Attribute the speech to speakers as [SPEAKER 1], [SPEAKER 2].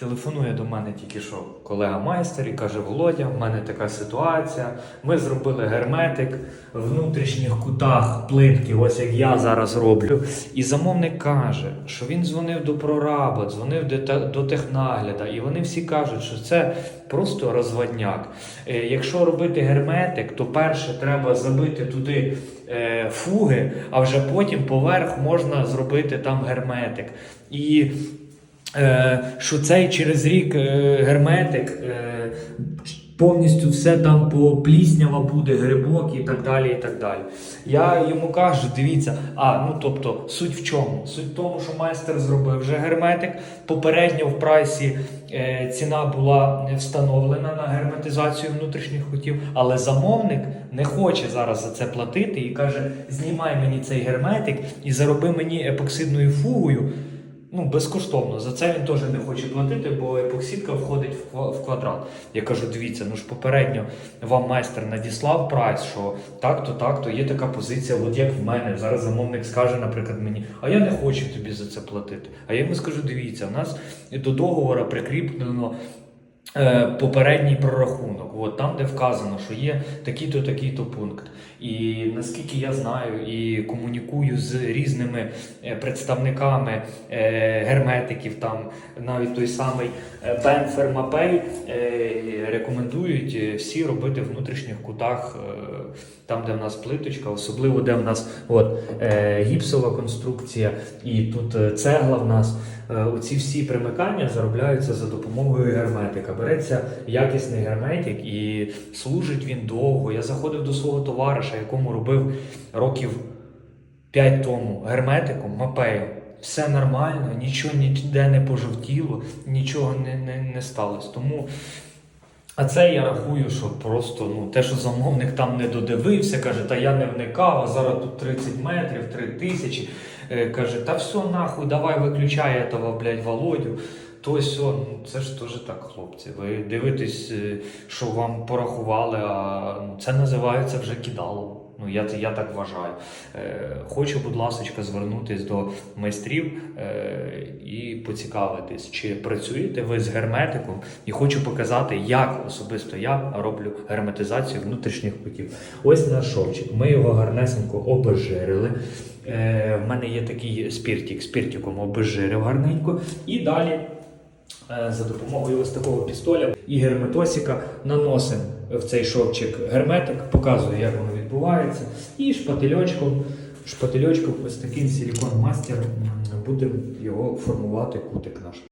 [SPEAKER 1] Телефонує до мене тільки що колега майстер і каже: Володя, в мене така ситуація. Ми зробили герметик в внутрішніх кутах плитки, ось як я зараз роблю. І замовник каже, що він дзвонив до прораба, дзвонив до, те- технагляда, і вони всі кажуть, що це просто розводняк. Е, Якщо робити герметик, то перше треба забити туди е, фуги, а вже потім поверх можна зробити там герметик. І е, що цей через рік е, герметик е, повністю все там попліснява буде, грибок і так далі. і так далі. Я йому кажу, дивіться, а ну тобто суть в чому? Суть в тому, що майстер зробив вже герметик. Попередньо в прайсі ціна була встановлена на герметизацію внутрішніх хотів, але замовник не хоче зараз за це платити і каже: знімай мені цей герметик і зароби мені епоксидною фугою. Ну, безкоштовно. За це він теж не хоче платити, бо епоксидка входить в ква- в квадрат. Я кажу, дивіться, ну ж попередньо вам майстер надіслав прайс, що так-то, так-то, є така позиція, от як в мене. Зараз замовник скаже, наприклад, мені, а я не хочу тобі за це платити. А я йому скажу, дивіться, у нас до договору прикріплено. Е, Попередній прорахунок, от там, де вказано, що є такий-то, такий-то пункт. І наскільки я знаю і комунікую з різними е, представниками е, герметиків, там навіть той самий Бен Фермапей рекомендують всі робити в внутрішніх кутах, там, де в нас плиточка, особливо де в нас от, гіпсова конструкція, і тут цегла в нас. Е, Оці всі примикання заробляються за допомогою герметика. Береться якісний герметик і служить він довго. Я заходив до свого товариша, якому робив років 5 тому герметиком, мапею. Все нормально, нічого ніде не пожовтіло, нічого не, не, не сталося. Тому а це я рахую, що просто ну, те, що замовник там не додивився, каже, та я не вникав, а зараз тут 30 метрів, 3 тисячі. Е, каже, та все нахуй, давай виключай этого, блядь, Володю. То все, ну це ж теж так, хлопці. Ви дивитесь, е, що вам порахували, а ну, це називається вже кидалово. Ну, я, я так вважаю. Е, хочу, будь ласка, звернутися до майстрів е, і поцікавитись, чи працюєте ви з герметиком, і хочу показати, як особисто я роблю герметизацію внутрішніх кутів. Ось наш шовчик. Ми його гарнесенько обезжирили. Е, в мене є такий спіртик, спіртиком обезжирив гарненько. І далі е, за допомогою ось такого пістоля і герметосика наносимо в цей шовчик герметик, показую, як воно відбувається. І шпательочком, шпательочком ось таким силікон мастер будемо його формувати кутик наш.